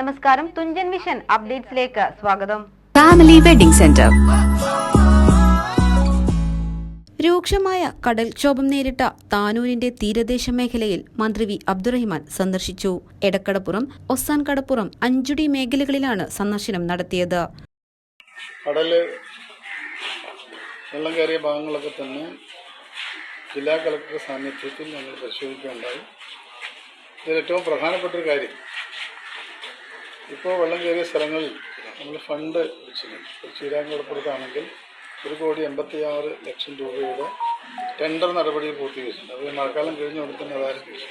നമസ്കാരം. തുഞ്ചൻ വിഷൻ അപ്ഡേറ്റ്സിലേക്ക് സ്വാഗതം. Family wedding centre രൂക്ഷമായ കടൽക്ഷോഭം നേരിട്ട താനൂരിന്റെ തീരദേശ മേഖലയിൽ മന്ത്രി വി. അബ്ദുറഹിമാൻ സന്ദർശിച്ചു. എടക്കടപ്പുറം ഒസാൻ കടപ്പുറം അഞ്ചുടി മേഖലകളിലാണ് സന്ദർശനം നടത്തിയത്. കടൽ വെള്ളം കയറിയ ഭാഗങ്ങളൊക്കെ തന്നെ ജില്ലാ കളക്ടറുടെ സാന്നിധ്യത്തിൽ ഞങ്ങൾ പരിശോധിക്കുകയുണ്ടായി. ഇതിൽ ഏറ്റവും പ്രധാനപ്പെട്ട ഒരു കാര്യം ഇപ്പോൾ വെള്ളം കയറിയ സ്ഥലങ്ങളിൽ നമ്മൾ ഫണ്ട് വെച്ചിട്ടുണ്ട്. ചീരാങ്കടപ്പുറത്താണെങ്കിൽ ഒരു കോടി എൺപത്തിയാറ് ലക്ഷം രൂപയുടെ ടെൻഡർ നടപടി പൂർത്തീകരിച്ചിട്ടുണ്ട്. അത് മഴക്കാലം കഴിഞ്ഞ ഉടൻ തന്നെ അത് ആരംഭിച്ചു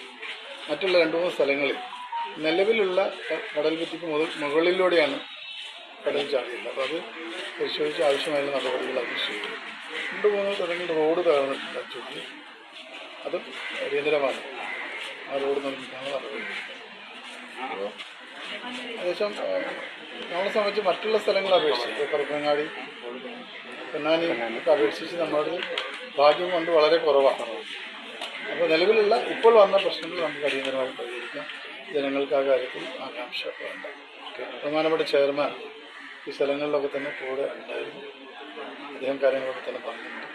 മറ്റുള്ള രണ്ട് മൂന്ന് സ്ഥലങ്ങളിൽ നിലവിലുള്ള കടൽ ഭിത്തിക്ക് മുതൽ മുകളിലൂടെയാണ് കടൽ ചാടിയത് അപ്പോൾ അത് പരിശോധിച്ച് ആവശ്യമായുള്ള നടപടികൾ ആവശ്യമുണ്ട് രണ്ട് മൂന്ന് സ്ഥലങ്ങൾ റോഡ് തകർന്നിട്ടുണ്ട്. ചുറ്റി അതും അടിയന്തരമാണ്. ആ റോഡ് നിർമ്മിക്കാനുള്ള നടപടി അപ്പോൾ ഏകദേശം നമ്മളെ സംബന്ധിച്ച് മറ്റുള്ള സ്ഥലങ്ങളെ അപേക്ഷിച്ച് പരപ്പനങ്ങാടി പൊന്നാനി ഒക്കെ അപേക്ഷിച്ച് നമ്മുടെ ഭാഗ്യം കൊണ്ട് വളരെ കുറവാണ് അപ്പോൾ നിലവിലുള്ള ഇപ്പോൾ വന്ന പ്രശ്നങ്ങൾ നമുക്ക് അടിയന്തരമായി പരിഹരിക്കാം. ജനങ്ങൾക്ക് ആ കാര്യത്തിൽ ആകാംക്ഷ വേണ്ട ബഹുമാനപ്പെട്ട ചെയർമാൻ ഈ സ്ഥലങ്ങളിലൊക്കെ തന്നെ കൂടെ ഉണ്ടായിരുന്നു. അദ്ദേഹം കാര്യങ്ങളൊക്കെ തന്നെ പറഞ്ഞിട്ടുണ്ട്.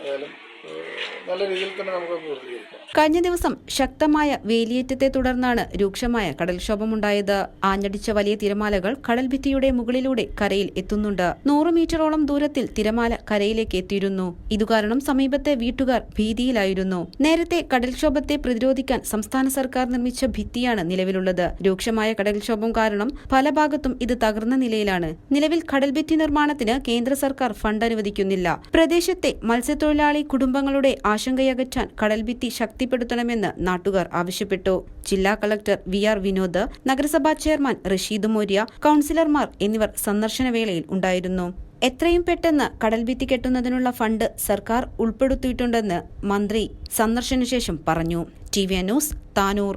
ഏതായാലും നല്ല രീതിയിൽ തന്നെ നമുക്ക് പൂർത്തീകരിക്കാം. കഴിഞ്ഞ ദിവസം ശക്തമായ വേലിയേറ്റത്തെ തുടർന്നാണ് രൂക്ഷമായ കടൽക്ഷോഭമുണ്ടായത്. ആഞ്ഞടിച്ച വലിയ തിരമാലകൾ കടൽഭിത്തിയുടെ മുകളിലൂടെ കരയിൽ എത്തുന്നുണ്ട്. നൂറ് മീറ്ററോളം ദൂരത്തിൽ തിരമാല കരയിലേക്ക് എത്തിയിരുന്നു. ഇതുകാരണം സമീപത്തെ വീട്ടുകാർ ഭീതിയിലായിരുന്നു. നേരത്തെ കടൽക്ഷോഭത്തെ പ്രതിരോധിക്കാൻ സംസ്ഥാന സർക്കാർ നിർമ്മിച്ച ഭിത്തിയാണ് നിലവിലുള്ളത്. രൂക്ഷമായ കടൽക്ഷോഭം കാരണം പല ഭാഗത്തും ഇത് തകർന്ന നിലയിലാണ്. നിലവിൽ കടൽഭിത്തി നിർമ്മാണത്തിന് കേന്ദ്ര സർക്കാർ ഫണ്ട് അനുവദിക്കുന്നില്ല. പ്രദേശത്തെ മത്സ്യത്തൊഴിലാളി കുടുംബങ്ങളുടെ ആശങ്കയകറ്റാൻ കടൽഭിത്തി ശക്തിപ്പെടുത്തണമെന്ന് നാട്ടുകാർ ആവശ്യപ്പെട്ടു. ജില്ലാ കളക്ടർ വി ആർ വിനോദ് നഗരസഭാ ചെയർമാൻ റഷീദ് മോര്യ കൌൺസിലർമാർ എന്നിവർ സന്ദർശന വേളയിൽ ഉണ്ടായിരുന്നു. എത്രയും പെട്ടെന്ന് കടൽഭിത്തി കെട്ടുന്നതിനുള്ള ഫണ്ട് സർക്കാർ ഉൾപ്പെടുത്തിയിട്ടുണ്ടെന്ന് മന്ത്രി സന്ദർശനശേഷം പറഞ്ഞു. T V news Tanur.